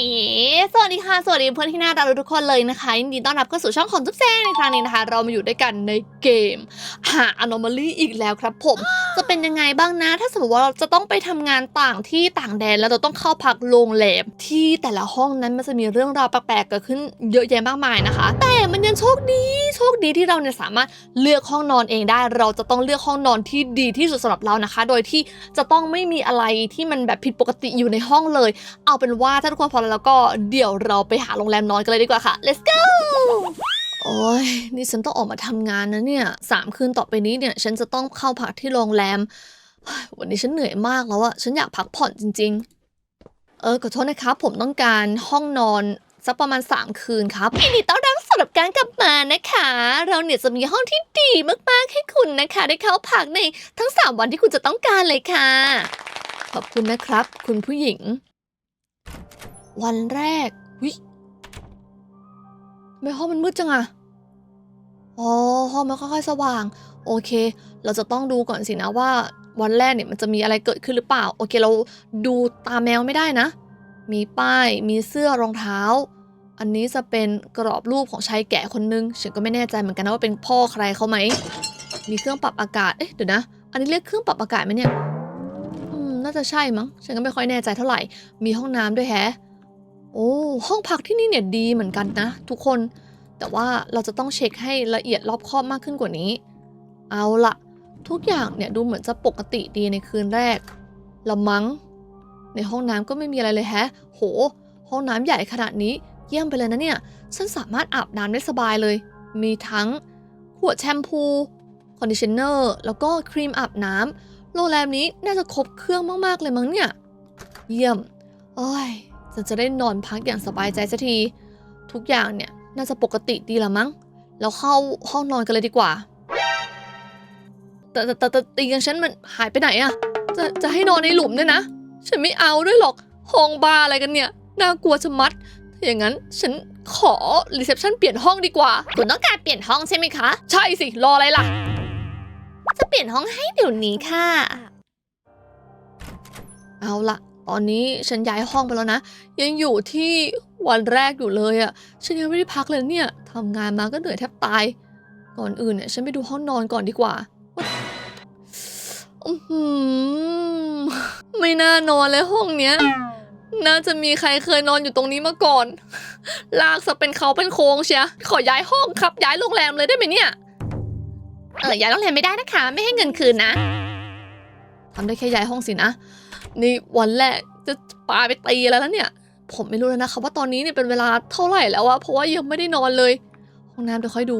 สวัสดีค่ะ สวัสดีเพื่อนที่น่ารักทุกคนเลยนะคะยินดีต้อนรับเข้าสู่ช่องของจุ๊บแซงในครั้งนี้นะคะ เรามาอยู่ด้วยกันในเกม หา Anomaly อีกแล้วครับผม จะเป็นยังไงบ้างนะ ถ้าสมมติว่าเราจะต้องไปทำงานต่างที่ต่างแดนแล้วเราต้องเข้าพักโรงแรมที่แต่ละห้องนั้นมันจะมีเรื่องราวแปลกๆเกิดขึ้นเยอะแยะมากมายนะคะ แต่มันยังโชคดีโชคดีที่เราเนี่ยสามารถเลือกห้องนอนเองได้ เราจะต้องเลือกห้องนอนที่ดีที่สุดสำหรับเรานะคะ โดยที่จะต้องไม่มีอะไรที่มันแบบผิดปกติอยู่ในห้องเลย เอาเป็นว่าถ้าทุกคนพร้อมแล้วก็เดี๋ยวเราไปหาโรงแรมนอนกันเลยดีกว่าค่ะ let's go โอ้ยนี่ฉันต้องออกมาทำงานนะเนี่ยสามคืนต่อไปนี้เนี่ย ฉันจะต้องเข้าพักที่โรงแรม วันนี้ฉันเหนื่อยมากแล้วอะฉันอยากพักผ่อนจริง ๆ เออขอโทษนะครับ ผมต้องการห้องนอนสักประมาณ 3 คืนครับยินดีต้อนรับสำหรับการกลับมานะคะ เราเนี่ยจะมีห้องที่ดีมากๆให้คุณนะคะ ได้เข้าพักในทั้ง 3 วันที่คุณจะต้องการเลยค่ะ ขอบคุณนะครับ คุณผู้หญิง วันแรกวิทำไม่ห้องมันมืดจังอะอ๋อห้องมันค่อยๆสว่าง โอเค เราจะต้องดูก่อนสินะว่าวันแรกเนี่ยมันจะมีอะไรเกิดขึ้นหรือเปล่า โอเคเราดูตาแมวไม่ได้นะ มีป้ายมีเสื้อรองเท้า อันนี้จะเป็นกรอบรูปของชายแก่คนนึงฉันก็ไม่แน่ใจเหมือนกันนะว่าเป็นพ่อใครเขาไหมมีเครื่องปรับอากาศเอ๊ะเดี๋ยวนะ อันนี้เรียกเครื่องปรับอากาศไหมเนี่ยอืมน่าจะใช่มั้ง ฉันก็ไม่ค่อยแน่ใจเท่าไหร่ มีห้องน้ำด้วยแฮะ โอ้ห้องพักที่นี่เนี่ยดีเหมือนกันนะ ทุกคน แต่ว่าเราจะต้องเช็คให้ละเอียดรอบคอบมากขึ้นกว่านี้ เอาละทุกอย่างเนี่ยดูเหมือนจะปกติดีในคืนแรกละมั้ง ในห้องน้ำก็ไม่มีอะไรเลยแฮะ โห ห้องน้ำใหญ่ขนาดนี้เยี่ยมไปเลยนะเนี่ย ฉันสามารถอาบน้ำได้สบายเลย มีทั้งขวดแชมพู คอนดิชเนอร์ แล้วก็ครีมอาบน้ำโรงแรมนี้น่าจะครบเครื่องมาก ๆ เลยมั้งเนี่ย เยี่ยม โอ้ย ฉันจะได้นอนพักอย่างสบายใจสักที ทุกอย่างเนี่ยน่าจะปกติดีละมั้ง แล้วเข้าห้องนอนกันเลยดีกว่าแต่แต่แต่แต่เตียงฉันมันหายไปไหนอะจะจะให้นอนในหลุมเนี่ยนะ ฉันไม่เอาด้วยหรอก ห้องบาร์อะไรกันเนี่ย น่ากลัวชะมัดถ้าอย่างนั้นฉันขอรีเซพชันเปลี่ยนห้องดีกว่า คุณต้องการเปลี่ยนห้องใช่ไหมคะ ใช่สิ รออะไรล่ะ จะเปลี่ยนห้องให้เดี๋ยวนี้ค่ะ เอาละ ตอนนี้ฉันย้ายห้องไปแล้วนะ ยังอยู่ที่วันแรกอยู่เลยอะ่ะ ฉันยังไม่ได้พักเลยเนี่ยทำงานมาก็เหนื่อยแทบตาย ก่อนอื่นเนี่ยฉันไปดูห้องนอนก่อนดีกว่าอื้อหือไม่น่านอนเลยห้องเนี้ย น่าจะมีใครเคยนอนอยู่ตรงนี้มาก่อน ลากซะเป็นเขาเป็นโครงเชียขอย้ายห้องครับ ย้ายโรงแรมเลยได้ไหมเนี่ย เออย้ายโรงแรมไม่ได้นะคะ ไม่ให้เงินคืนนะทำได้แค่ย้ายห้องสินะ นี่วันแรกจะปาไปตีแล้วเนี่ย ผมไม่รู้แล้วนะครับว่าตอนนี้เนี่ยเป็นเวลาเท่าไหร่แล้ววะเพราะว่ายังไม่ได้นอนเลยห้องน้ำเดี๋ยวค่อยดู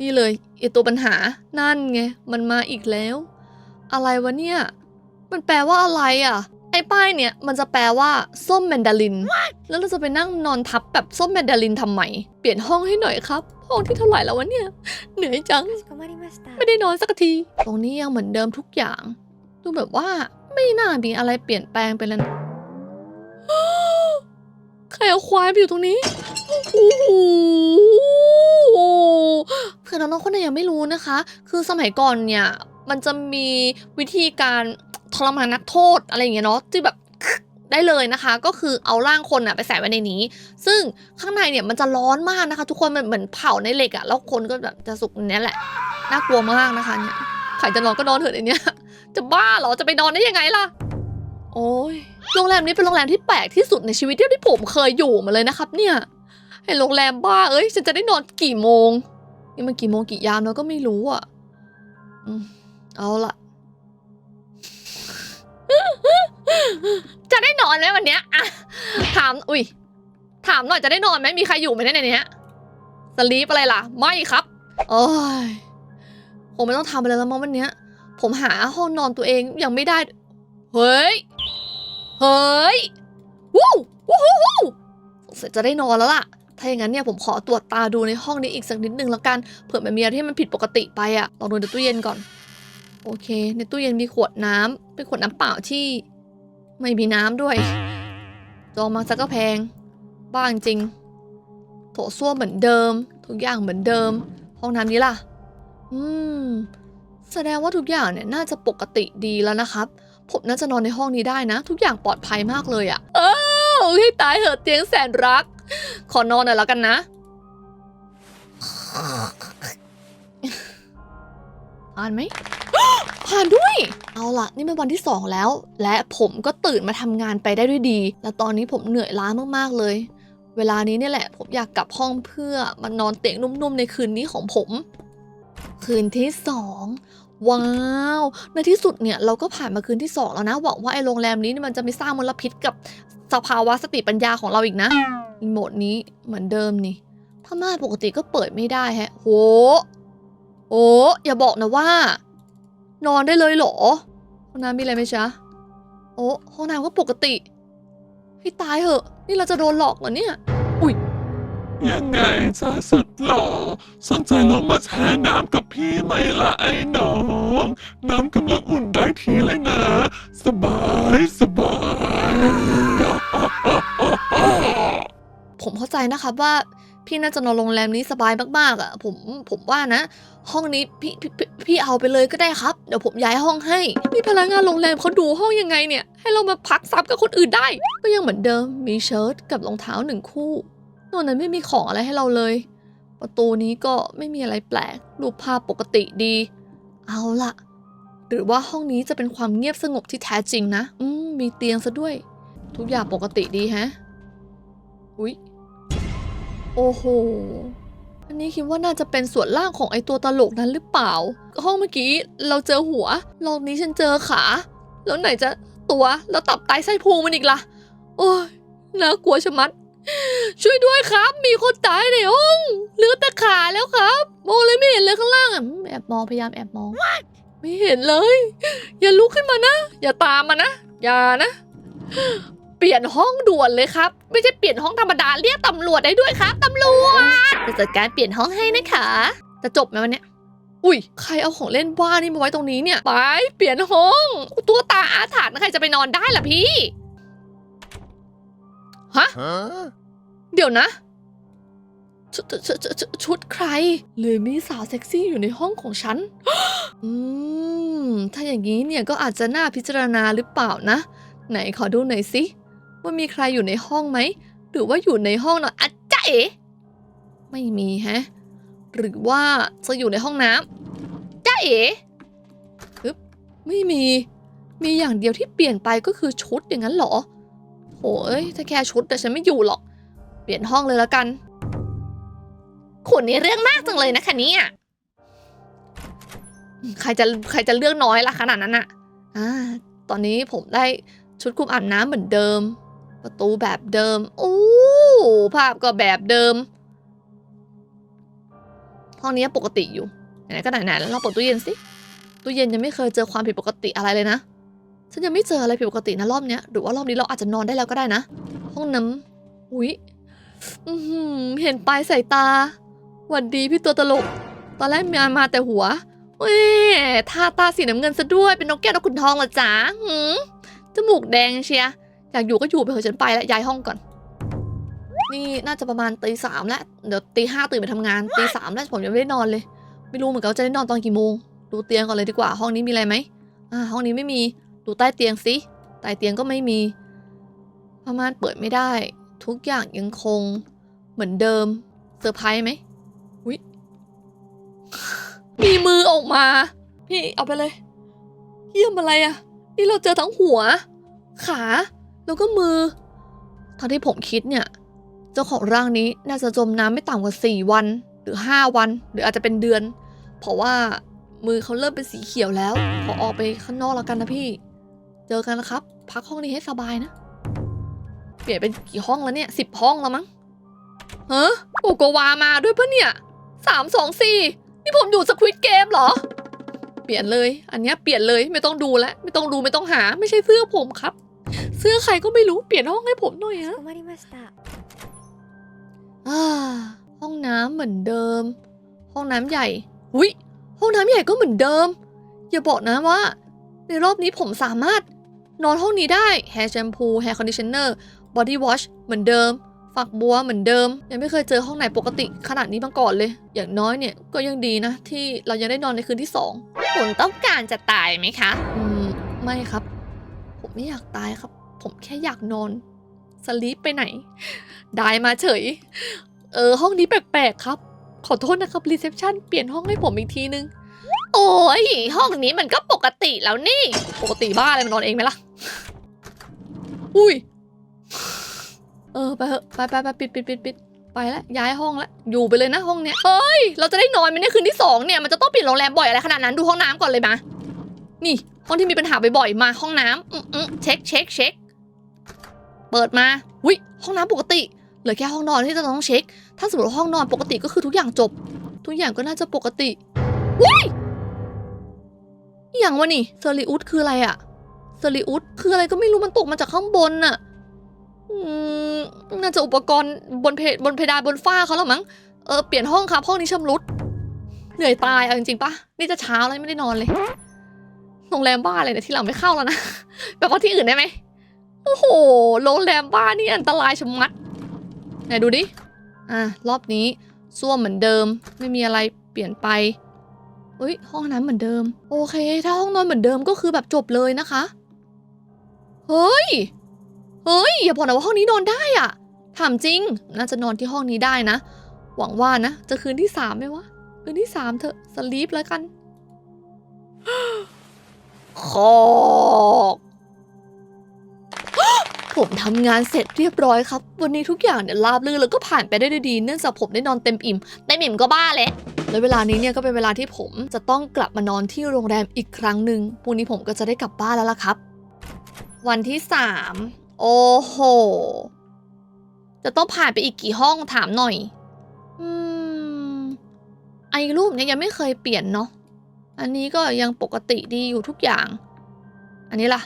นี่เลยไอตัวปัญหานั่นไงมันมาอีกแล้ว อะไรวะเนี่ยมันแปลว่าอะไรอะไอ้ป้ายเนี่ยมันจะแปลว่าส้มแมนดาริน แล้วเราจะไปนั่งนอนทับแบบส้มแมนดารินทำไม เปลี่ยนห้องให้หน่อยครับ ห้องที่เท่าไหร่แล้ววะเนี่ย เหนื่อยจัง ไม่ได้นอนสักที ตรงนี้ยังเหมือนเดิมทุกอย่าง ดูแบบว่า ไม่น่ามีอะไรเปลี่ยนแปลงไปแล้วนะใครเอาควายไปอยู่ตรงนี้โอ้โหเพื่อนน้องๆคนไหนยังไม่รู้นะคะ คือสมัยก่อนเนี่ย มันจะมีวิธีการทรมานนักโทษอะไรอย่างเงี้ยเนาะที่แบบได้เลยนะคะ ก็คือเอาร่างคนอะไปใส่ไว้ในนี้ ซึ่งข้างในเนี่ยมันจะร้อนมากนะคะ ทุกคนมันเหมือนเผาในเหล็กอะแล้วคนก็แบบจะสุกในนี้แหละน่ากลัวมากนะคะเนี่ยใครจะนอนก็นอนเถอะในเนี้ย จะบ้าเหรอจะไปนอนได้ยังไงล่ะ โอ้ยโรงแรมนี้เป็นโรงแรมที่แปลกที่สุดในชีวิตที่ผมเคยอยู่มาเลยนะครับเนี่ยไอโรงแรมบ้าเอ้ยฉันจะได้นอนกี่โมงนี่มันกี่โมงกี่ยามแล้วก็ไม่รู้อะเอาละจะได้นอนไหมวันเนี้ยอะถามอุ้ยถามหน่อยจะได้นอนไหมมีใครอยู่ไหมในเนี้ยสลีปอะไรล่ะ ไม่ครับโอ้ยผมไม่ต้องทำอะไรแล้วมั้งวันเนี้ย ผมหาห้องนอนตัวเองยังไม่ได้ เฮ้ย เฮ้ย วู้วู้วู้วู้สงสัยจะได้นอนแล้วล่ะ ถ้าอย่างนั้นเนี่ยผมขอตรวจตาดูในห้องนี้อีกสักนิดนึงแล้วกัน เผื่อมันมีอะไรที่มันผิดปกติไปอะลองดูในตู้เย็นก่อน โอเค ในตู้เย็นมีขวดน้ำเป็นขวดน้ำเปล่าที่ ไม่มีน้ำด้วย จองมาซะก็แพง บ้าจริง โถส้วมเหมือนเดิม ทุกอย่างเหมือนเดิม ห้องน้ำนี้ล่ะ อืม แสดงว่าทุกอย่างเนี่ยน่าจะปกติดีแล้วนะครับ ผมน่าจะนอนในห้องนี้ได้นะ ทุกอย่างปลอดภัยมากเลยอะ่ะ เออให้ตายเหอะเตียงแสนรัก ขอนอนหน่อยแล้วกันนะผ่านไหมผ่านด้วย เอาล่ะ นี่เป็นวันที่สองแล้ว และผมก็ตื่นมาทำงานไปได้ด้วยดี และตอนนี้ผมเหนื่อยล้ามากๆเลย เวลานี้เนี่ยแหละ ผมอยากกลับห้องเพื่อมานอนเตียงนุ่มๆในคืนนี้ของผม คืนที่สองว้าว ในที่สุดเนี่ยเราก็ผ่านมาคืนที่สองแล้วนะหวังว่าไอ้โรงแรมนี้มันจะไม่สร้างมลพิษกับสภาวะสติปัญญาของเราอีกนะรีโมทนี้เหมือนเดิมนี่ถ้าม่านปกติก็เปิดไม่ได้แฮะโหโอ้อย่าบอกนะว่า นอนได้เลยเหรอห้องน้ำมีอะไรไหมจ๊ะโอ้ห้องน้ำก็ปกติ ให้ตายเหอะ นี่เราจะโดนหลอกเหรอเนี่ย ยังไงจ้าสุดหล่อสนใจลงมาแช่น้ำกับพี่ไหมล่ะไอ้น้อง น้ำกำลังอุ่นได้ทีเลยนะ สบายสบาย ผมเข้าใจนะครับว่าพี่น่าจะนอนโรงแรมนี้สบายมากๆอะ ผมผมว่านะ ห้องนี้พี่พี่พี่พี่เอาไปเลยก็ได้ครับ เดี๋ยวผมย้ายห้องให้นี่พนักงานโรงแรมเขาดูห้องยังไงเนี่ย ให้เรามาพักซับกับคนอื่นได้ ก็ยังเหมือนเดิมมีเชิ้ตกับรองเท้าหนึ่งคู่ นอกนั้นไม่มีของอะไรให้เราเลย ประตูนี้ก็ไม่มีอะไรแปลก รูปภาพปกติดี เอาละหรือว่าห้องนี้จะเป็นความเงียบสงบที่แท้จริงนะ อืม มีเตียงซะด้วย ทุกอย่างปกติดีฮะ อุ๊ย โอ้โห อันนี้คิดว่าน่าจะเป็นส่วนล่างของไอตัวตลกนั้นหรือเปล่า ห้องเมื่อกี้เราเจอหัว รอบนี้ฉันเจอขา แล้วไหนจะตัว แล้วตับไตไส้พุงมันอีกล่ะ โอ้ย น่ากลัวชะมัด ช่วยด้วยครับ มีคนตายในห้องเหลือแต่ขาแล้วครับมองเลยไม่เห็นเลยข้างล่างอะแอบมองพยายามแอบมองไม่เห็นเลย อย่าลุกขึ้นมานะ อย่าตามมานะ อย่านะ เปลี่ยนห้องด่วนเลยครับ ไม่ใช่เปลี่ยนห้องธรรมดาเรียกตำรวจได้ด้วยครับตำรวจจะจัดการเปลี่ยนห้องให้นะคะจะจบไหมวันเนี้ยอุ้ยใครเอาของเล่นบ้านี่มาไว้ตรงนี้เนี่ยไปเปลี่ยนห้อง ตัวตาอาถรรพ์ใครจะไปนอนได้ล่ะพี่ ฮะ เดี๋ยวนะ ชุดชุดชุดชุดชุดใครหรือมีสาวเซ็กซี่อยู่ในห้องของฉัน อืม ถ้าอย่างนี้เนี่ยก็อาจจะน่าพิจารณาหรือเปล่านะ ไหนขอดูหน่อยสิว่ามีใครอยู่ในห้องไหม หรือว่าอยู่ในห้องนอนอะจ๊ะเอ๋ไม่มีแฮะ หรือว่าจะอยู่ในห้องน้ำจ๊ะเอ๋ฮึบไม่มี มีอย่างเดียวที่เปลี่ยนไปก็คือชุดอย่างนั้นเหรอ โหยถ้าแค่ชุดแต่ฉันไม่อยู่หรอก เปลี่ยนห้องเลยแล้วกัน คุณนี่เรื่องมากจังเลยนะคะเนี่ยใครจะใครจะเรื่องน้อยละขนาดนั้นอะอ่า ตอนนี้ผมได้ชุดคุมอาบน้ำเหมือนเดิม ประตูแบบเดิม โอ้ภาพก็แบบเดิม ห้องนี้ปกติอยู่ ไหนๆก็ไหนๆแล้วเราเปิดตู้เย็นสิ ตู้เย็นยังไม่เคยเจอความผิดปกติอะไรเลยนะ ฉันยังไม่เจออะไรผิดปกตินะรอบเนี้ยหรือว่ารอบนี้เราอาจจะนอนได้แล้วก็ได้นะ ห้องน้ำอุ๊ยเห็นปลายสายตาหวัดดีพี่ตัวตลก ตอนแรกมามาแต่หัวเว้ยทาตาสีน้ำเงินซะด้วย เป็นนกแก้วนกขุนทองเหรอจ๊ะหืมจมูกแดงเชียอยากอยู่ก็อยู่ไปเถอะฉันไปล้วย้ายห้องก่อน นี่น่าจะประมาณตีสามแล้ว เดี๋ยวตีห้าตื่นไปทำงานตีสามแล้วผมยังไม่ได้นอนเลย ไม่รู้เหมือนกันว่าจะได้นอนตอนกี่โมง ดูเตียงก่อนเลยดีกว่า ห้องนี้มีอะไรไหมอ่า ห้องนี้ไม่มี ดูใต้เตียงสิ ใต้เตียงก็ไม่มีผ้าม่านเปิดไม่ได้ ทุกอย่างยังคงเหมือนเดิม เซอร์ไพรส์ไหมอุ๊ยมีมือออกมา พี่เอาไปเลยเยี่ยมอะไรอะนี่เราเจอทั้งหัว ขา แล้วก็มือเท่าที่ผมคิดเนี่ย เจ้าของร่างนี้น่าจะจมน้ำไม่ต่ำกว่า 4 วัน หรือ 5 วัน หรืออาจจะเป็นเดือน เพราะว่ามือเขาเริ่มเป็นสีเขียวแล้ว ขอออกไปข้างนอกแล้วกันนะพี่ เจอกันนะครับ พักห้องนี้ให้สบายนะ เปลี่ยนเป็นกี่ห้องแล้วเนี่ยสิบห้องแล้วมั้งเฮ้อโกโกวามาด้วยปะเนี่ยสามสองสี่นี่ผมอยู่สควิตเกมเหรอ เปลี่ยนเลย อันนี้เปลี่ยนเลยไม่ต้องดูแล้ไม่ต้องดูไม่ต้องหา ไม่ใช่เสื้อผมครับ เสื้อใครก็ไม่รู้เปลี่ยนห้องให้ผมหน่อยฮะห้องน้ำเหมือนเดิม ห้องน้ำใหญ่หุยห้องน้ำใหญ่ก็เหมือนเดิม อย่าบอกนะว่า ในรอบนี้ผมสามารถ นอนห้องนี้ได้แฮร์แชมพูแฮร์คอนดิชเนอร์บอดี้วอชเหมือนเดิม ฝักบัวเหมือนเดิม ยังไม่เคยเจอห้องไหนปกติขนาดนี้มาก่อนเลย อย่างน้อยเนี่ยก็ยังดีนะ ที่เรายังได้นอนในคืนที่สองคุณต้องการจะตายไหมคะ อืม ไม่ครับ ผมไม่อยากตายครับ ผมแค่อยากนอนสลีปไปไหน ได้มาเฉย เออห้องนี้แปลกๆครับ ขอโทษนะครับรีเซพชันเปลี่ยนห้องให้ผมอีกทีนึง โอ้ยห้องนี้มันก็ปกติแล้วนี่ ปกติบ้าอะไรมันนอนเองไหมล่ะ อุ้ย เออไปเถอะไปไปไปปิดปิดปิดปิดไปแล้วย้ายห้องแล้วอยู่ไปเลยนะห้องเนี้ยเฮ้ย เราจะได้นอนไหมเนี่ยคืนที่สองเนี่ยมันจะต้องเปลี่ยนโรงแรมบ่อยอะไรขนาดนั้นดูห้องน้ำก่อนเลยมานี่ห้องที่มีปัญหาบ่อยๆมาห้องน้ำอืมอืมเช็คเช็คเช็คเปิดมาอุ้ยห้องน้ำปกติเหลือแค่ห้องนอนที่จะต้องเช็ค ถ้าสมมติห้องนอนปกติก็คือทุกอย่างจบ ทุกอย่างก็น่าจะปกติว้ย อย่างวะนี่เซริอุสคืออะไรอะเซริอุสคืออะไรก็ไม่รู้มันตกมาจากข้างบนน่ะน่าจะอุปกรณ์บนเพบนเพดานบนฝ้าเขาแล้วมั้ง เออเปลี่ยนห้องครับห้องนี้ชำรุด เหนื่อยตายเอาจริงๆปะนี่จะเช้าแล้วไม่ได้นอนเลยโรงแรมบ้าอะไรเนี่ยที่เราไม่เข้าแล้วนะ แบบว่าที่อื่นได้ไหมโอ้โหโรงแรมบ้านนี่อันตรายชะมัดไหนดูดิ อะรอบนี้ส้วมเหมือนเดิมไม่มีอะไรเปลี่ยนไป เฮ้ย ห้องน้ำเหมือนเดิม โอเค ถ้าห้องนอนเหมือนเดิมก็คือแบบจบเลยนะคะ เฮ้ย เฮ้ย อย่าบอกนะว่าห้องนี้นอนได้อะถามจริง น่าจะนอนที่ห้องนี้ได้นะ หวังว่านะ จะคืนที่สามไหมวะ คืนที่สามเถอะ สลีปแล้วกันคอกผมทำงานเสร็จเรียบร้อยครับ วันนี้ทุกอย่างเนี่ยราบรื่นแล้วก็ผ่านไปได้ด้วยดี เนื่องจากผมได้นอนเต็มอิ่ม เต็มอิ่มก็บ้าแหละ แล้วเวลานี้เนี่ยก็เป็นเวลาที่ผมจะต้องกลับมานอนที่โรงแรมอีกครั้งหนึ่งพรุ่งนี้ผมก็จะได้กลับบ้านแล้วล่ะครับ วันที่สามโอ้โห จะต้องผ่านไปอีกกี่ห้องถามหน่อย อืม ไอรูปเนี่ยยังไม่เคยเปลี่ยนเนาะ อันนี้ก็ยังปกติดีอยู่ทุกอย่าง อันนี้ล่ะ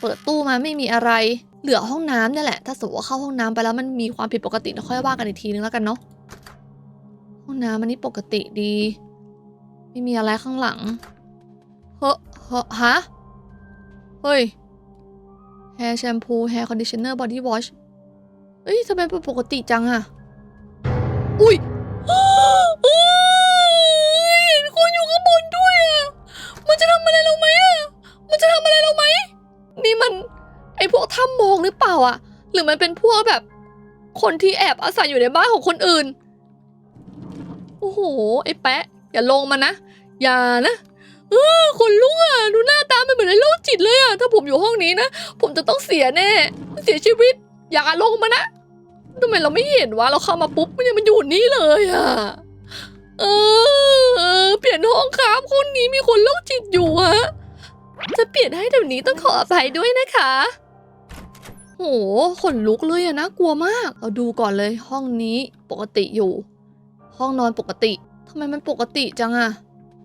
เปิดตู้มาไม่มีอะไร เหลือห้องน้ำเนี่ยแหละ ถ้าสมมติว่าเข้าห้องน้ำไปแล้วมันมีความผิดปกติเราค่อยว่ากันอีกทีนึงแล้วกันเนาะ ห้องน้ำอันนี้ปกติดี ไม่มีอะไรข้างหลัง เฮ้เฮ้ฮะ เฮ้ย แฮร์แชมพู แฮร์คอนดิชเนอร์ บอดี้วอชเอ้ยทำไมเป็นปกติจังอะอุ้ยเอ้ยเห็นคนอยู่ข้างบนด้วยอะมันจะทำอะไรเราไหมอะมันจะทำอะไรเราไหม นี่มัน ไอพวกถ้ำมองหรือเปล่าอะหรือมันเป็นพวกแบบ คนที่แอบอาศัยอยู่ในบ้านของคนอื่น โอ้โห ไอ้แปะ อย่าลงมานะ อย่านะเออคนลุกอะ ดูหน้าตามันเหมือนในโรคจิตเลยอะ ถ้าผมอยู่ห้องนี้นะ ผมจะต้องเสียแน่ เสียชีวิต อย่าลงมานะทำไมเราไม่เห็นวะ เราเข้ามาปุ๊บมันยังมันอยู่นี่เลยอะ เออ เปลี่ยนห้องครับคนนี้มีคนโรคจิตอยู่ฮะ จะเปลี่ยนให้เดี๋ยวนี้ต้องขออภัยด้วยนะคะโหขนลุกเลยอะนะกลัวมากเราดูก่อนเลยห้องนี้ปกติอยู่ ห้องนอนปกติทำไมมันปกติจังอะ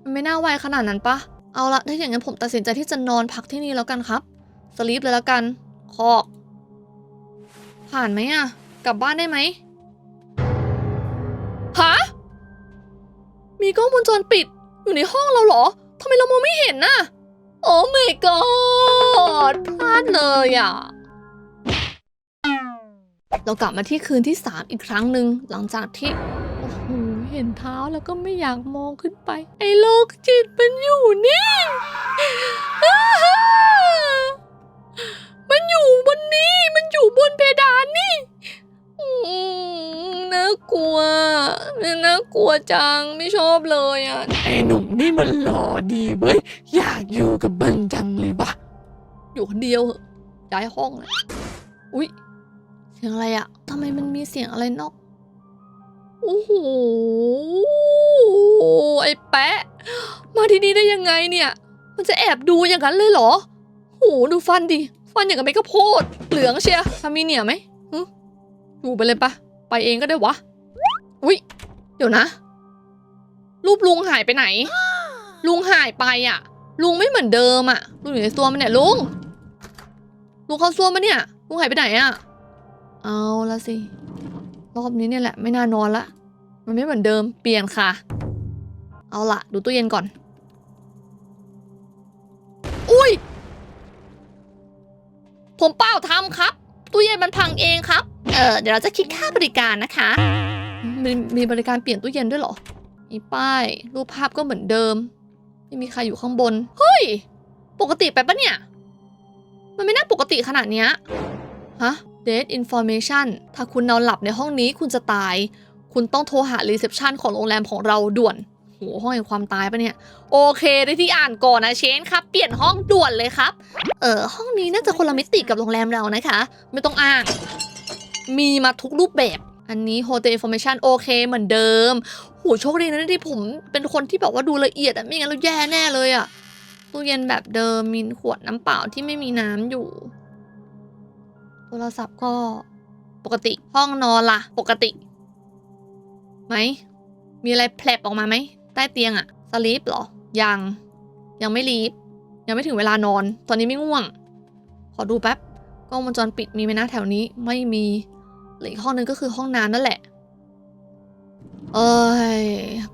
มันไม่น่าไวขนาดนั้นปะเอาละถ้าอย่างนั้นผมตัดสินใจที่จะนอนพักที่นี่แล้วกันครับสลีปเลยแล้วกัน คอก ผ่านไหมอะกลับบ้านได้ไหมฮะมีกล้องวงจรปิด อยู่ในห้องเราเหรอทำไมเรามองไม่เห็นน่ะโอ้ my god พลาดเลยอะเรากลับมาที่คืนที่ 3 อีกครั้งหนึ่งหลังจากที่โอ้โห เห็นเท้าแล้วก็ไม่อยากมองขึ้นไป ไอ้โลกจิตมันอยู่นี่อ้าฮ่ามันอยู่บนนี้ มันอยู่บนเพดานนี่อืมน่ากลัวน่ากลัวจังไม่ชอบเลยอะ ไอ้หนุ่มนี่มันหล่อดีเว้ยอยากอยู่กับมันจังเลยปะอยู่คนเดียวเหอะย้ายห้องเลยอุ๊ยเสียงอะไรอะทำไมมันมีเสียงอะไรนอก โอ้โหไอ้แปะ มาที่นี่ได้ยังไงเนี่ย มันจะแอบดูอย่างนั้นเลยเหรอโหดูฟันดิ ฟันอย่างกับไม่กระโพด เหลืองเชียทามีเนี่ยไหมหอยู่ไปเลยปะ ไปเองก็ได้วะ อุ๊ย เดี๋ยวนะ รูปลุงหายไปไหน ลุงหายไปอะ ลุงไม่เหมือนเดิมอะ ลุงอยู่ในตัวมันเนี่ยลุง ลุงเข้าซ่วมปะเนี่ย ลุงหายไปไหนอะ เอาละสิ รอบนี้เนี่ยแหละไม่น่านอนละ มันไม่เหมือนเดิมเปลี่ยนค่ะ เอาละดูตู้เย็นก่อน อุ้ย ผมเปล่าทำครับ ตู้เย็นมันพังเองครับ เออเดี๋ยวเราจะคิดค่าบริการนะคะ มีมีบริการเปลี่ยนตู้เย็นด้วยเหรอมีป้าย รูปภาพก็เหมือนเดิม ไม่มีใครอยู่ข้างบน เฮ้ย ปกติไปปะเนี่ย มันไม่น่าปกติขนาดเนี้ยฮะ Date Information ถ้าคุณนอนหลับในห้องนี้คุณจะตาย คุณต้องโทรหารีเซพชันของโรงแรมของเราด่วนโหห้องแห่งความตายปะเนี่ย โอเคได้ที่อ่านก่อนนะเชนครับ เปลี่ยนห้องด่วนเลยครับ เออห้องนี้น่าจะคนละมิติกับโรงแรมเรานะคะ ไม่ต้องอ้าง มีมาทุกรูปแบบ อันนี้ Hotel Information โอเคเหมือนเดิมโหโชคดีนะที่ผมเป็นคนที่แบบว่าดูละเอียดอะไม่งั้นเราแย่แน่เลยอะตู้เย็นแบบเดิมมีขวดน้ำเปล่าที่ไม่มีน้ำอยู่โทรศัพท์ก็ปกติห้องนอนล่ะ ปกติ ไหม มีอะไรแผลบออกมาไหม ใต้เตียงอะสลีปหรอ ยัง ยังไม่ลีฟยังไม่ถึงเวลานอน ตอนนี้ไม่ง่วง ขอดูแป๊บ กล้องวงจรปิดมีไหมนะแถวนี้ ไม่มีหลืออีกห้องนึงก็คือห้องน้ำนั่นแหละ เอ้ย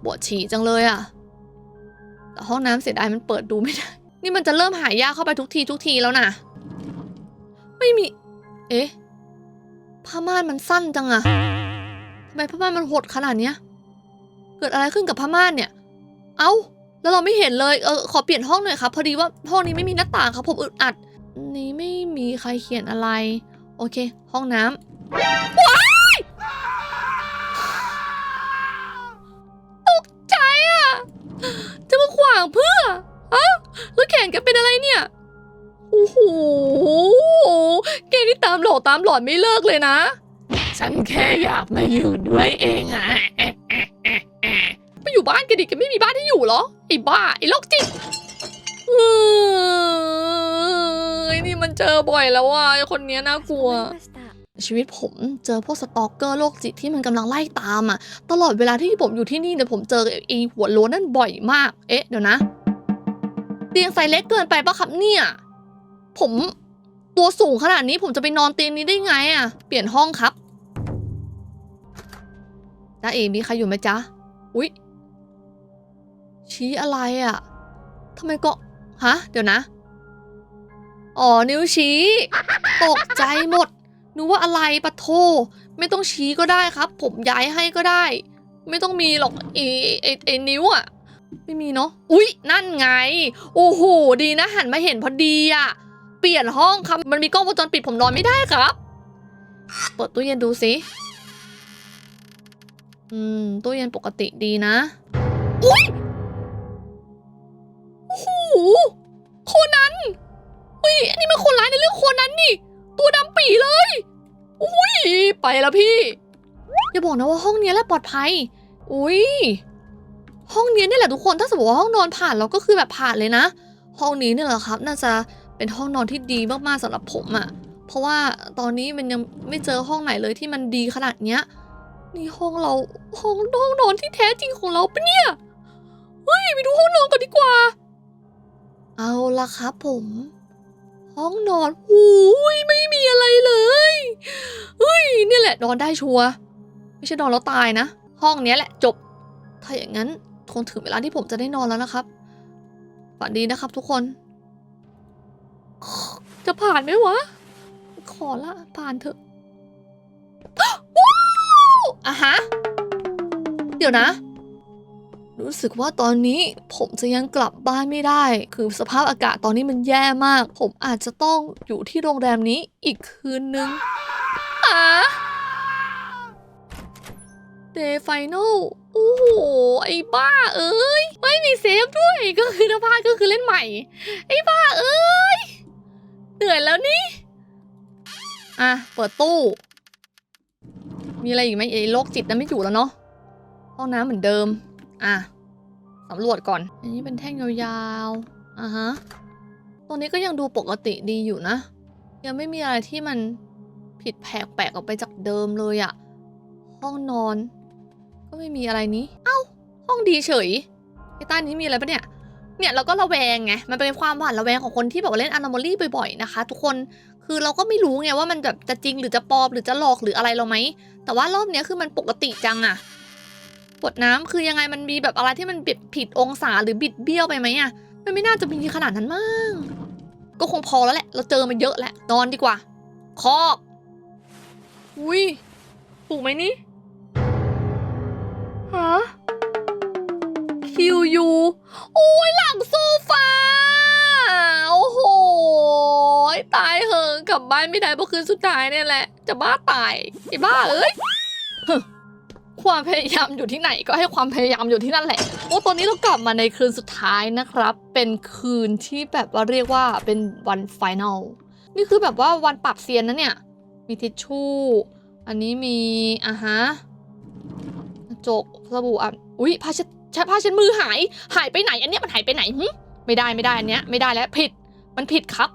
ปวดฉี่จังเลยอะแต่ห้องน้ำเสียดายมันเปิดดูไม่ได้ นี่มันจะเริ่มหายากเข้าไปทุกทีทุกทีแล้วนะ ไม่มี เอ๊ะ ผ้าม่านมันสั้นจังอะ ทำไมผ้าม่านมันหดขนาดเนี้ย เกิดอะไรขึ้นกับผ้าม่านเนี่ย เอ้า แล้วเราไม่เห็นเลย เออ ขอเปลี่ยนห้องหน่อยครับ พอดีว่าห้องนี้ไม่มีหน้าต่างครับผมอึดอัด นี่ไม่มีใครเขียนอะไร โอเค ห้องน้ำว้ายตกใจอะจะมาขวางเพื่อฮะแล้วแขนแกเป็นอะไรเนี่ย โอ้โห แกนี่ตามหลอกตามหลอนไม่เลิกเลยนะ ฉันแค่อยากมาอยู่ด้วยเองอะไปอยู่บ้านแกดิแกไม่มีบ้านที่อยู่เหรอ ไอ้บ้า ไอ้โรคจิตเอ้ยนี่มันเจอบ่อยแล้วอะไอ้คนเนี้ยน่ากลัว ชีวิตผมเจอพวกสตอกเกอร์โรคจิตที่มันกำลังไล่ตามอะ ตลอดเวลาที่ผมอยู่ที่นี่เนี่ยผมเจอไอ้หัวโล้นนั่นบ่อยมาก เอ๊ะเดี๋ยวนะ เตียงไซส์เล็กเกินไปปะครับเนี่ย ผมตัวสูงขนาดนี้ผมจะไปนอนเตียงนี้ได้ไงอะ เปลี่ยนห้องครับ จ้าเอมีใครอยู่ไหมจ๊ะ อุ๊ย ชี้อะไรอะทำไมก็ ฮะ เดี๋ยวนะ อ๋อ นิ้วชี้ ตกใจหมด นึกว่าอะไรปะโท ไม่ต้องชี้ก็ได้ครับ ผมย้ายให้ก็ได้ ไม่ต้องมีหรอกไอ้ไอ้ไอ้นิ้วอะ ไม่มีเนาะ อุ๊ย นั่นไง โอ้โห ดีนะหันมาเห็นพอดีอะ เปลี่ยนห้องครับ มันมีกล้องวงจรปิดผมนอนไม่ได้ครับ เปิดตู้เย็นดูสิ อืม ตู้เย็นปกติดีนะ อุ๊ยโอ้โหโคนันอุ้ยอันนี้มันคนร้ายในเรื่องโคนันนี่ ตัวดำปีเลยอุ้ยไปแล้วพี่ อย่าบอกนะว่าห้องนี้แหละปลอดภัย อุ้ยห้องนี้นี่แหละทุกคนถ้าสมมติว่าห้องนอนผ่านเราก็คือแบบผ่านเลยนะ ห้องนี้เนี่ยแหละครับ น่าจะเป็นห้องนอนที่ดีมากๆสำหรับผมอะ่ะ เพราะว่าตอนนี้มันยังไม่เจอห้องไหนเลยที่มันดีขนาดเนี้ย นี่ห้องเราห้องห้องนอนที่แท้จริงของเราปะเนี่ย เฮ้ยไปดูห้องนอนก่อนดีกว่า เอาละครับผม ห้องนอนหูยไม่มีอะไรเลยเฮ้ยเนี่ยแหละนอนได้ชัวร์ไม่ใช่นอนแล้วตายนะ ห้องเนี้ยแหละจบ ถ้าอย่างนั้นคงถึงเวลาที่ผมจะได้นอนแล้วนะครับ ฝันดีนะครับทุกคน จะผ่านไหมวะ ขอละผ่านเถอะว้าว อะฮะ เดี๋ยวนะ รู้สึกว่าตอนนี้ผมจะยังกลับบ้านไม่ได้ คือสภาพอากาศตอนนี้มันแย่มาก ผมอาจจะต้องอยู่ที่โรงแรมนี้อีกคืนนึงอะเดย์ไฟนอลโอ้โห ไอ้บ้าเอ้ย ไม่มีเซฟด้วย ก็คือถ้าพลาดก็คือเล่นใหม่ ไอ้บ้าเอ้ย เหนื่อยแล้วนี่ อะ เปิดตู้ มีอะไรอีกไหมไอ้โรคจิตนั้นไม่อยู่แล้วเนาะห้องน้ำเหมือนเดิม อะสำรวจก่อน อันนี้เป็นแท่งยาวๆอะฮะตรงนี้ก็ยังดูปกติดีอยู่นะ ยังไม่มีอะไรที่มันผิดแผกแปลกออกไปจากเดิมเลยอะห้องนอน ก็ไม่มีอะไรนี้ เอ้า ห้องดีเฉยไอ้ใต้นี้มีอะไรปะเนี่ย เนี่ยเราก็ระแวงไง มันเป็นความหวาดระแวงของคนที่แบบว่าเล่น Anomaly บ่อยๆนะคะ ทุกคน คือเราก็ไม่รู้ไงว่ามันแบบจะจริงหรือจะปลอมหรือจะหลอกหรืออะไรเราไหม แต่ว่ารอบเนี้ยคือมันปกติจังอะกดน้ำคือยังไงมันมีแบบอะไรที่มันบิดผิดองศาหรือบิดเบี้ยวไปไหมอะมันไม่น่าจะมีขนาดนั้นมั้ง ก็คงพอแล้วแหละ เราเจอมาเยอะแล้วนอนดีกว่า คอกอุ้ยถูกไหมนี่ฮะ คิวยูโอ้ยหลังโซฟา โอ้โห ตายเหอะกลับบ้านไม่ได้เพราะคืนสุดท้ายเนี่ยแหละ จะบ้าตายไอ้บ้าเอ้ยความพยายามอยู่ที่ไหนก็ให้ความพยายามอยู่ที่นั่นแหละ โอ้ตอนนี้เรากลับมาในคืนสุดท้ายนะครับ เป็นคืนที่แบบว่าเรียกว่าเป็นวันไฟนล นี่คือแบบว่าวันปรับเซียนนะเนี่ย มีทิชชู่ อันนี้มีอะฮะกระจกสบู่อะ อุ๊ยผ้าเช็ด ชผ้าเช็ดมือหาย หายไปไหน อันเนี้ยมันหายไปไหนหึไม่ได้ไม่ได้อันเนี้ยไม่ได้แล้วผิด มันผิดครับ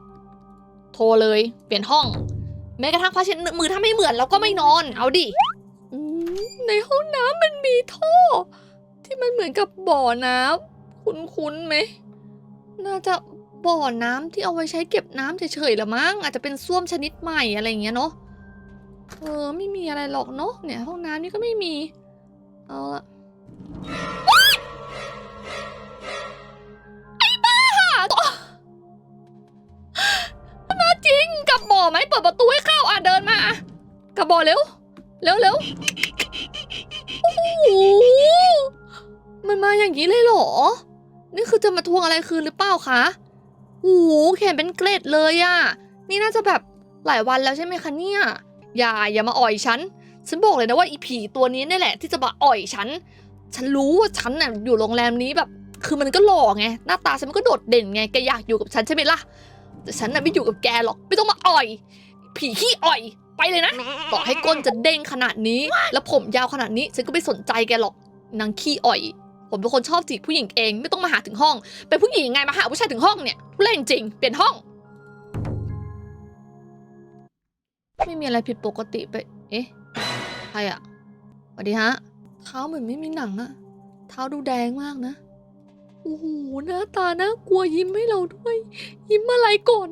โทรเลย เปลี่ยนห้อง แม้กระทั่งผ้าเช็ดมือถ้าไม่เหมือนเราก็ไม่นอน เอาดิในห้องน้ำมันมีท่อ ที่มันเหมือนกับบ่อน้ำคุ้นๆไหม น่าจะบ่อน้ำที่เอาไว้ใช้เก็บน้ำเฉยๆละมั้ง อาจจะเป็นส้วมชนิดใหม่อะไรอย่างเงี้ยเนาะ เออ ไม่มีอะไรหรอกเนาะ เนี่ย ห้องน้ำนี่ก็ไม่มี เอาละ จริงกลับบ่อไหมเปิดประตูให้เข้าอะเดินมากลับบ่อเร็วเร็วเร็วโอ้โหมันมาอย่างนี้เลยเหรอ นี่คือจะมาทวงอะไรคืนหรือเปล่าคะโอ้โหแขนเป็นเกล็ดเลยอะนี่น่าจะแบบหลายวันแล้วใช่ไหมคะเนี่ยอย่าอย่ามาอ่อยฉัน ฉันบอกเลยนะว่าอีผีตัวนี้นี่แหละ ที่จะมาอ่อยฉัน ฉันรู้ว่าฉันน่ะอยู่โรงแรมนี้แบบ คือมันก็หล่อไงหน้าตาฉันมันก็โดดเด่นไงแกอยากอยู่กับฉันใช่ไหมล่ะ แต่ฉันน่ะไม่อยู่กับแกหรอกไม่ต้องมาอ่อย ผีขี้อ่อย ไปเลยนะต่อให้ก้นจะเด้งขนาดนี้ แล้วผมยาวขนาดนี้ฉันก็ไม่สนใจแกหรอกนางขี้อ่อย ผมเป็นคนชอบจีบผู้หญิงเองไม่ต้องมาหาถึงห้อง เป็นผู้หญิงไงมาหาผู้ชายถึงห้องเนี่ยทุเรศจริงเปลี่ยนห้อง ไม่มีอะไรผิดปกติไป เอ๊ะใครอะสวัสดีฮะเท้าเหมือนไม่มีหนังอะเท้าดูแดงมากนะ โอ้โหหน้าตาน่ากลัวยิ้มให้เราด้วย ยิ้มอะไรก่อน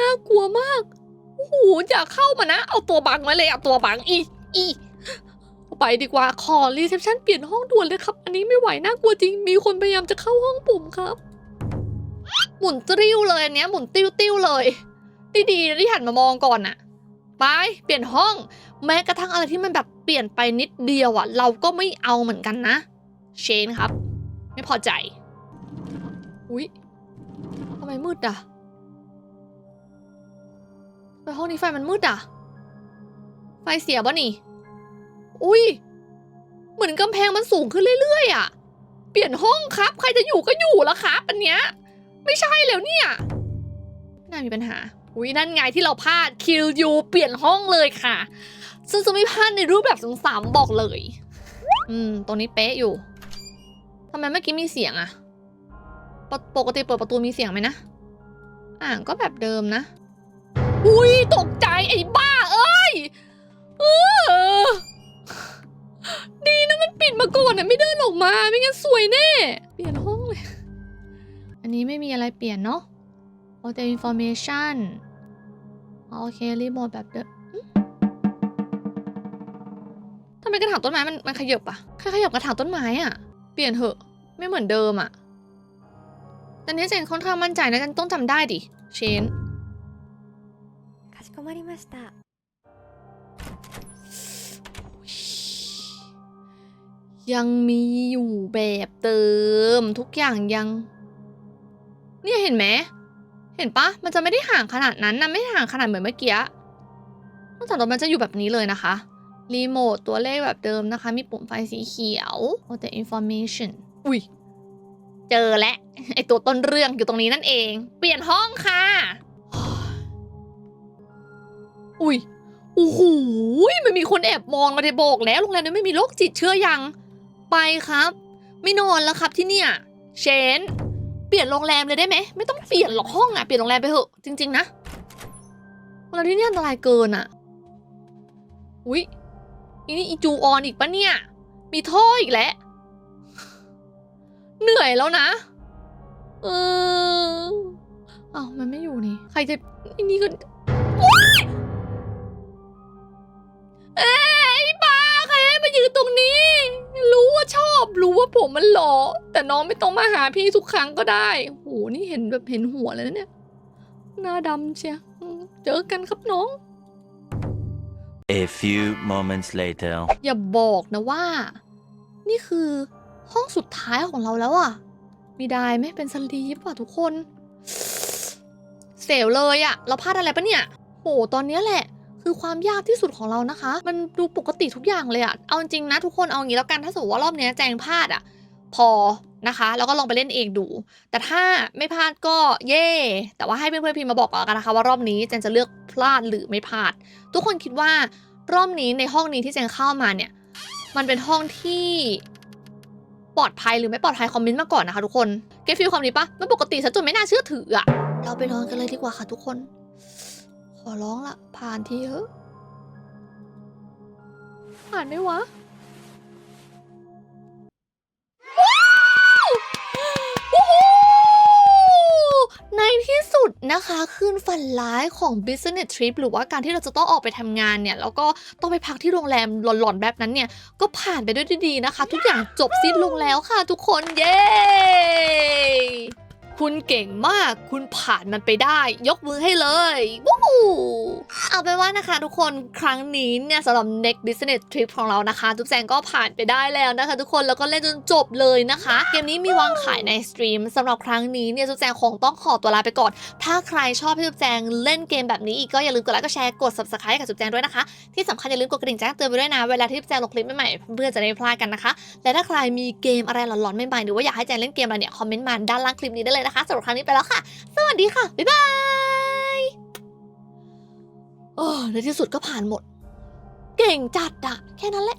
น่ากลัวมากโอ้โหอย่าเข้ามานะ เอาตัวบังไว้เลยเอาตัวบังอีอีไปดีกว่าขอรีเซพชันเปลี่ยนห้องด่วนเลยครับ อันนี้ไม่ไหวน่ากลัวจริง มีคนพยายามจะเข้าห้องผมครับ หมุนติ้วเลยอันเนี้ยหมุนติ้วติ้วเลยดีๆที่หันมามองก่อนน่ะไปเปลี่ยนห้อง แม้กระทั่งอะไรที่มันแบบเปลี่ยนไปนิดเดียวอะเราก็ไม่เอาเหมือนกันนะ เชนครับ ไม่พอใจ อุ๊ยทำไมมืดอะไปห้องนี้ไฟมันมืดอะไฟเสียป่ะนี่ อุ้ยเหมือนกำแพงมันสูงขึ้นเรื่อยๆอะเปลี่ยนห้องครับ ใครจะอยู่ก็อยู่แล้วครับอันเนี้ย ไม่ใช่แล้วเนี่ย น่ามีปัญหา อุ้ยนั่นไงที่เราพลาดคิวยูเปลี่ยนห้องเลยค่ะ ซึ่งจะไม่พลาดในรูปแบบสามบอกเลย อืม ตรงนี้เป๊ะอยู่ทำไมเมื่อกี้มีเสียงอะ ปกปกติเปิดประตูมีเสียงไหมนะ อ่างก็แบบเดิมนะ อุ้ยตกใจไอ้บ้าเอ้ยเออดีนะมันปิดมาก่อนนะไม่เดินออกมาไม่งั้นสวยแน่ เปลี่ยนห้องเลย อันนี้ไม่มีอะไรเปลี่ยนเนาะ o t e information โอเครีโมทแบบเดิมทำไมกระถางต้นไม้มันมันขยับอะแค่ขยับกระถางต้นไม้อะเปลี่ยนเถอะ ไม่เหมือนเดิมอะ แต่เนี่เจนค่อนข้างมั่นใจนะจันต้องจำได้ดิเชนยังมีอยู่แบบเติมทุกอย่างยัง เนี่ยเห็นไหมเห็นปะมันจะไม่ได้ห่างขนาดนั้นนะไม่ห่างขนาดเหมือนเมื่อกี้นอกจากรถมันจะอยู่แบบนี้เลยนะคะรีโมทตัวเลขแบบเดิมนะคะ มีปุ่มไฟสีเขียวโอแต่ information อุ้ย เจอแล้วไอตัวต้นเรื่องอยู่ตรงนี้นั่นเอง เปลี่ยนห้องค่ะ อุ้ยโอ้โหมันมีคนแอบมองมาได้บอกแล้วโรงแรมนี้ไม่มีโรคจิตเชื่อยัง ไปครับ ไม่นอนแล้วครับที่เนี่ย เชน เปลี่ยนโรงแรมเลยได้ไหม ไม่ต้องเปลี่ยนหรอกห้องอะเปลี่ยนโรงแรมไปเถอะจริง ๆ นะโรงแรมที่นี่อันตรายเกินอะอุ้ยอีนี่อีจูออนอีกปะเนี่ย มีท่ออีกแล้ว อยแล้วนะ เอออ้าวมันไม่อยู่นี่ ใครจะอีนี่ก็โอ๊ยเอ้ยบ้าใครให้มายืนตรงนี้ รู้ว่าชอบ รู้ว่าผมมันหล่อแต่น้องไม่ต้องมาหาพี่ทุกครั้งก็ได้โหนี่เห็นแบบเห็นหัวเลยนะเนี่ยหน้าดำเชียอืมเจอกันครับน้อง A few moments later. อย่าบอกนะว่า นี่คือ ห้องสุดท้ายของเราแล้วอะมีได้ไหมเป็นสลีปอะทุกคน เสียวเลยอะเราพลาดอะไรปะเนี่ยโหตอนนี้แหละ คือความยากที่สุดของเรานะคะ มันดูปกติทุกอย่างเลยอะเอาจริงนะทุกคนเอาอย่างนี้แล้วกันถ้าสมมติว่ารอบนี้แจงพลาดอะพอนะคะแล้วก็ลองไปเล่นเองดู แต่ถ้าไม่พลาดก็เย่แต่ว่าให้เพื่อนๆพิมพ์มาบอกกันนะคะว่ารอบนี้แจงจะเลือกพลาดหรือไม่พลาด ทุกคนคิดว่ารอบนี้ในห้องนี้ที่แจงเข้ามาเนี่ย มันเป็นห้องที่ ปลอดภัยหรือไม่ปลอดภัยคอมเมนต์มาก่อนนะคะทุกคนเกฟีลความนี้ปะมันปกติซะจนไม่น่าเชื่อถืออะเราไปนอนกันเลยดีกว่าค่ะทุกคน ขอร้องละผ่านทีเถอะผ่านไหมวะ ในที่สุดนะคะคืนฝันร้ายของ business trip หรือว่าการที่เราจะต้องออกไปทำงานเนี่ย แล้วก็ต้องไปพักที่โรงแรมหลอนๆแบบนั้นเนี่ย ก็ผ่านไปด้วยดีๆนะคะ ทุกอย่างจบสิ้นลงแล้วค่ะทุกคนเย้ คุณเก่งมาก คุณผ่านมันไปได้ ยกมือให้เลยวู้เอาเป็นว่านะคะ ทุกคนครั้งนี้เนี่ยสำหรับ next business trip ของเรานะคะทุกแจงก็ผ่านไปได้แล้วนะคะ ทุกคนแล้วก็เล่นจนจบเลยนะคะ เกมนี้มีวางขายในสตรีมสำหรับครั้งนี้เนี่ยทุกแจงคงต้องขอตัวลาไปก่อน ถ้าใครชอบให้ทุกแจงเล่นเกมแบบนี้อีกก็อย่าลืมกดไลค์กดแชร์กด subscribe ให้กับทุกแจงด้วยนะคะ ที่สำคัญอย่าลืมกดกระดิ่งแจ้งเตือนไปด้วยนะเวลาที่แจงลงคลิปใหม่ๆเพื่อจะได้ไม่พลาดกันนะคะและถ้าใครมีเกมอะไรหลอนๆใหม่ๆหรือว่าอยากให้แจงเล่นเกมอะไรเนี่ยคอมเมนต์มาด้านล่างคลิปนี้ได้เลยนะคะสำหรับครั้งนี้ไปแล้วค่ะ สวัสดีค่ะ บ๊ายบายโอ้ในที่สุดก็ผ่านหมด เก่งจัดอะแค่นั้นแหละ